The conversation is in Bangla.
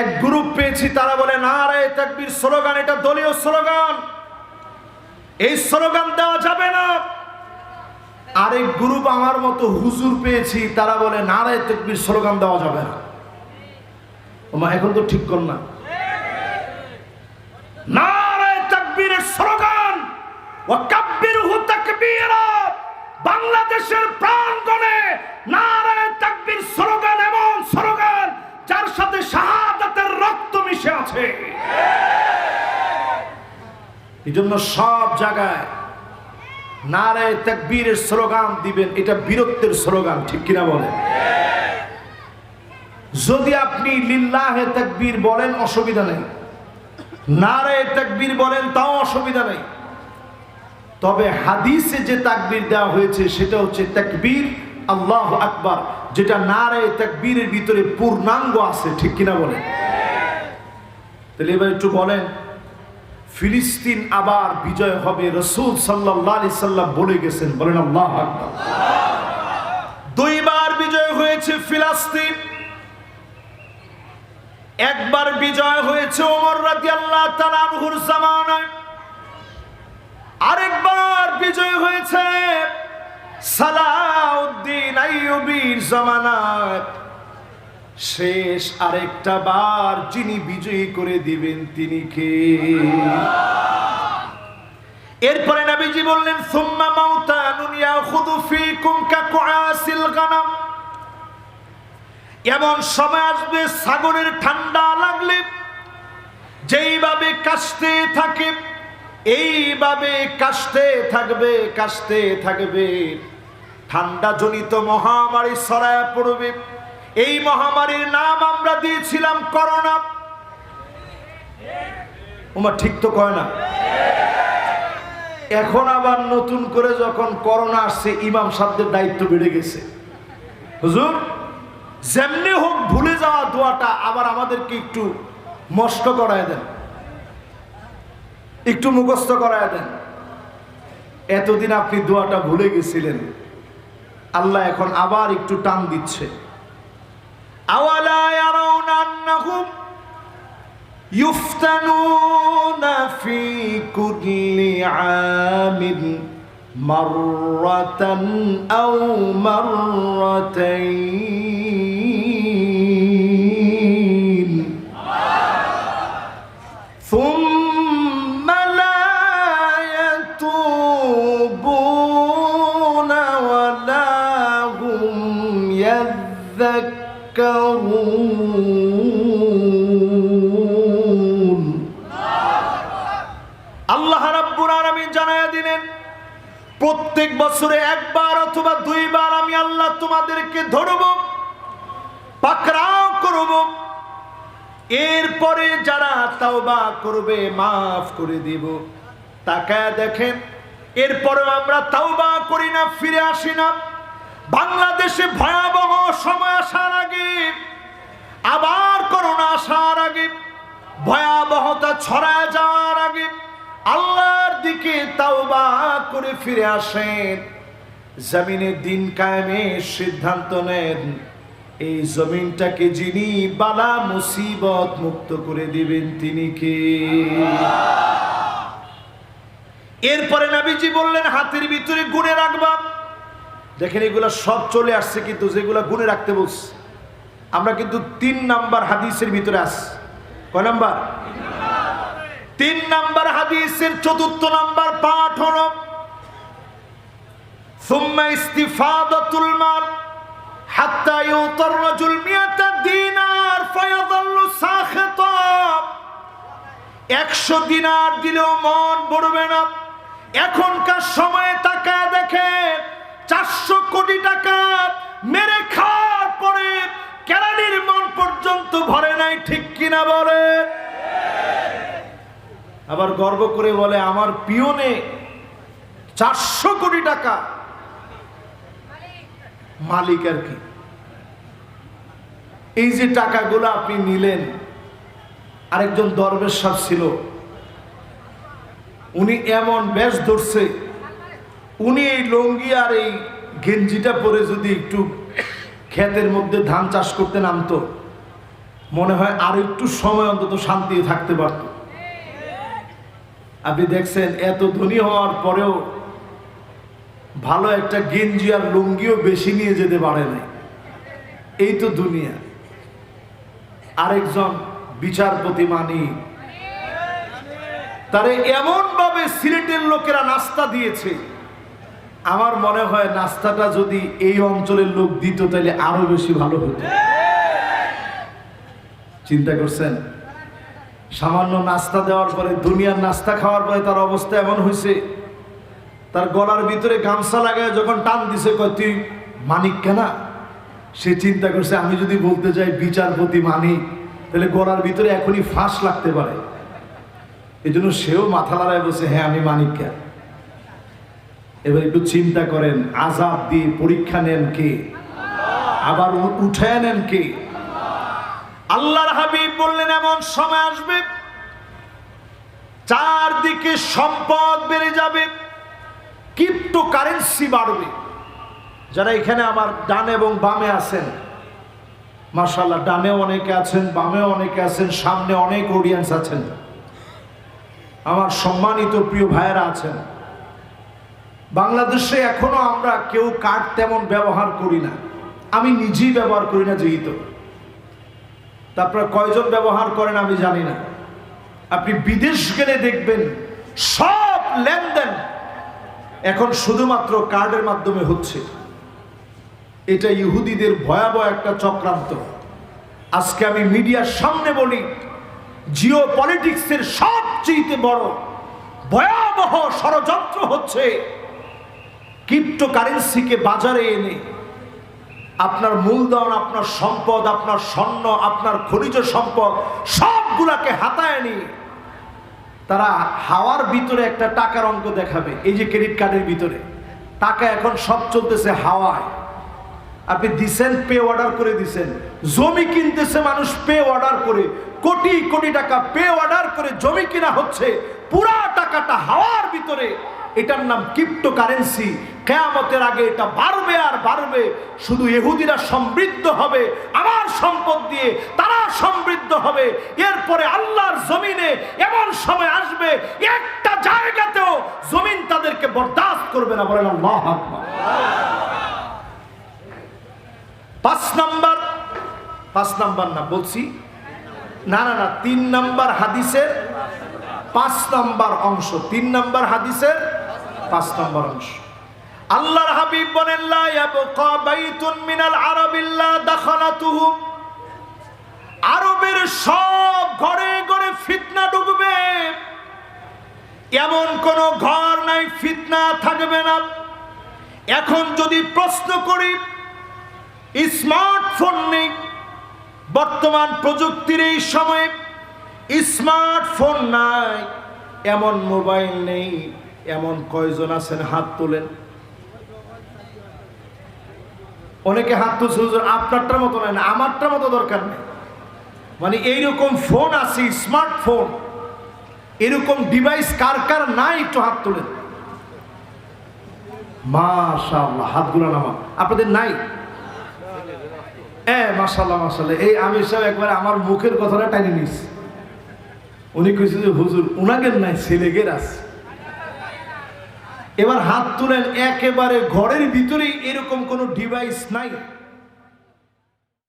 এক গ্রুপ পেয়েছি, তারা বলে, না রে, তাকবীর স্লোগান, এটা দলীয় স্লোগান। এই স্লোগান দেওয়া যাবে না। আরেক গ্রুপ আমার মতো হুজুর পেয়েছি, তারা বলে, না রে, তাকবীর স্লোগান দেওয়া যাবে না। ওমা, এখন তো ঠিক কর না। বাংলাদেশের প্রাঙ্গণে নারে মিশে আছে এই জন্য সব জায়গায় নারে তাকবীরের স্লোগান দিবেন, এটা বীরত্বের স্লোগান, ঠিক কিনা বলেন? যদি আপনি লিল্লাহে তাকবীর বলেন, অসুবিধা নেই। নারে তাকবীর বলেন, তাও অসুবিধা নেই। তবে হাদিসে যে তাকবীর দেওয়া হয়েছে, সেটা হচ্ছে তাকবীর আল্লাহ আকবার, যেটা নারে তাকবীরের ভিতরে পূর্ণাঙ্গ আছে, ঠিক কিনা বলেন? তাহলে এবার একটু বলেন, ফিলিস্তিন আবার বিজয় হবে, রসুল সাল্লাহ সাল্লাম বলে গেছেন, বলেন আল্লাহ দুইবার বিজয় হয়েছে ফিলিস্তিন, একবার বিজয় হয়েছে আরেকবার বিজয় হয়েছে সালাউদ্দিন আইয়ুবীর জামানায়। শেষ আরেকটা বার যিনি বিজয়ী করে দিবেন তিনি কে? এরপরে নবীজি বললেন, সুম্মা মাউতানুন ইয়াখুদু ফীকুম কাকুআসিল গানাম। এমন সময় আসবে, সাগরের ঠান্ডা লাগলে যেইভাবে কাশতে থাকে, এইভাবে কাশতে থাকবে কাশতে থাকবে। ঠান্ডা জনিত মহামারী ছড়ায় পড়বে। এই মহামারীর নাম আমরা দিয়েছিলাম করোনা। ওমা ঠিক তো কয় না? এখন আবার নতুন করে যখন করোনা আসছে, ইমাম সাহেবদের দায়িত্ব বেড়ে গেছে। হুজুর, যেমনি হোক ভুলে যাওয়া দোয়াটা আবার আমাদেরকে একটু মস্ত করায় দেন। একটু মুখস্থ করায় দেন। এতদিন আপনি দোয়াটা ভুলে গেছিলেন। আল্লাহ এখন আবার একটু টান দিচ্ছে। أولا يرون أنهم يفتنون في كل عام مرة أو مرتين. يذكرون আল্লাহ রাব্বুল আলামিন জানায়া দিলেন প্রত্যেক বছরে একবার অথবা দুইবার আমি আল্লাহ তোমাদেরকে ধরব পাকড়াও করব এরপরে যারা তাওবা করবে মাফ করে দিব তাকায় দেখেন এরপরে আমরা তাওবা করি না ফিরে আসি না বাংলাদেশে ভয়াবহ সময় আসার আগে, আবার করোনা আসার আগে, ভয়াবহতা ছড়ায় যাওয়ার আগে আল্লাহর দিকে তাওবা করে ফিরে আসেন। জমিনে দিন কায়েমের সিদ্ধান্ত নেন। এই জমিনটাকে যিনি বালা মুসিবত মুক্ত করে দিবেন, তিনি কে? এরপরে নাবিজি বললেন, হাতের ভিতরে গুণে রাখবা। দেখেন এগুলো সব চলে আসছে কিন্তু যেগুলো গুনে রাখতে বলছে। আমরা কিন্তু তিন নাম্বার হাদিসের ভিতরে আস কয় নাম্বার? তিন নাম্বার হাদিসের চতুর্থ নাম্বার পাঠ হল দিনার ফায়াযাল্লু সাখিতা 100 দিনার দিলেও মন না। এখনকার সময়ে তাকায় দেখেন চারশো কোটি টাকা মেরে খাওয়ার পরে কেরানির মন পর্যন্ত ভরে নাই, ঠিক কিনা বলে? আবার গর্ব করে বলে, আমার পিওনে চারশো কোটি টাকা। মালিক আর কি? এই যে টাকাগুলো আপনি নিলেন, আরেকজন দরবেশ সাহেব ছিল, উনি এমন বেশ ধরছে উনি এই লঙ্গি আর এই গেঞ্জিটা পরে যদি একটু ক্ষেতের মধ্যে ধান চাষ করতে নামতো, মনে হয় আর একটু সময় অন্তত শান্তি থাকতে পারত। আপনি দেখছেন, এত ধনী হওয়ার পরেও ভালো একটা গেঞ্জি আর লুঙ্গিও বেশি নিয়ে যেতে পারে নাই। এই তো দুনিয়া। আরেকজন বিচারপতি মানি, তারে এমন ভাবে সিলেটের লোকেরা নাস্তা দিয়েছে আমার মনে হয় নাস্তাটা যদি এই অঞ্চলের লোক দিত, তাহলে আরও বেশি ভালো হতো। চিন্তা করছেন? সামান্য নাস্তা দেওয়ার পরে, দুনিয়ার নাস্তা খাওয়ার পরে তার অবস্থা এমন হয়েছে। তার গলার ভিতরে গামছা লাগায় যখন টান দিছে, কয়, তুই মানিক কেনা সে চিন্তা করছে, আমি যদি বলতে যাই বিচারপতি মানিক, তাহলে গলার ভিতরে এখনই ফাঁস লাগতে পারে। এই জন্য সেও মাথা লড়ায় বলছে হ্যাঁ আমি মানিক কেন এবার একটু চিন্তা করেন, আজাব দিয়ে পরীক্ষা নেন কে? আবার উ- উঠায় নেন কে? আল্লাহর হাবিব বললেন, এমন সময় আসবে, চারদিকে সম্পদ বেড়ে যাবে ক্রিপ্টো কারেন্সি বাড়বে। যারা এখানে আমার ডানে এবং বামে আছেন মার্শাল্লাহ ডানে অনেকে আছেন, বামে অনেকে আছেন, সামনে অনেক অডিয়েন্স আছেন। আমার সম্মানিত প্রিয় ভাইয়েরা আছেন বাংলাদেশে এখনও আমরা কেউ কার্ড তেমন ব্যবহার করি না। আমি নিজেই ব্যবহার করি না যেহেতু। তারপরে কয়জন ব্যবহার করেন আমি জানি না। আপনি বিদেশ গেলে দেখবেন সব লেনদেন এখন শুধুমাত্র কার্ডের মাধ্যমে হচ্ছে। এটা ইহুদিদের ভয়াবহ একটা চক্রান্ত। আজকে আমি মিডিয়ার সামনে বলি জিও পলিটিক্সের সবচেয়ে বড় ভয়াবহ ষড়যন্ত্র হচ্ছে ক্রিপ্টো কারেন্সিকে বাজারে এনে আপনার মূলধন, আপনার সম্পদ, আপনার স্বর্ণ, আপনার খনিজ সম্পদ সবগুলাকে হাতায় নিয়ে তারা হাওয়ার ভিতরে একটা টাকার অঙ্ক দেখাবে। এই যে ক্রেডিট কার্ডের ভিতরে। টাকা এখন সব চলতেছে হাওয়ায়। আপনি দিছেন, পে অর্ডার করে দিছেন। জমি কিনতেছে মানুষ পে অর্ডার করে। কোটি কোটি টাকা পে অর্ডার করে জমি কিনা হচ্ছে। পুরা টাকাটা হাওয়ার ভিতরে। এটার নাম ক্রিপ্টো কারেন্সি কেয়ামতের আগে এটা বাড়বে আর বাড়বে। শুধু এহুদিরা সমৃদ্ধ হবে, আমার সম্পদ দিয়ে তারা সমৃদ্ধ হবে। এরপরে আল্লাহর জমিনে এমন সময় আসবে, একটা জায়গাতেও জমিন তাদেরকে বরদাস্ত করবে না। বলেন আল্লাহ পাঁচ নাম্বার? পাঁচ নাম্বার না, বলছি। না না না, তিন নাম্বার হাদিসের পাঁচ নাম্বার অংশ। তিন নাম্বার হাদিসের পাঁচ নাম্বার অংশ। আল্লাহর হাবিব বলেন, লা ইয়াবকা বাইতুন আরবের সব ঘরে ঘরে ফিতনা ঢুকবে এমন কোন ঘর নাই, ফিতনা থাকবে না। এখন যদি প্রশ্ন করি স্মার্টফোন নেই। বর্তমান প্রযুক্তির এই সময়ে স্মার্টফোন নাই, এমন মোবাইল নেই, এমন কয়জন আছেন হাত তোলেন। অনেকে হাত তুলছে আপনারটার মতো নয় না, আমারটার মতো দরকার নেই। মানে এইরকম ফোন আছে, স্মার্টফোন। এরকম ডিভাইস কার কার নাই, একটু হাত তোলেন। মাশাআল্লাহ, হাতগুলো নামা আপনাদের নাই? মাশাল্লাহ এই আমি সব একবার আমার মুখের কথাটা উনি কইছে যে এবার হাত তুলেন, একেবারে ঘরের ভিতরে এরকম কোনো ডিভাইস নাই।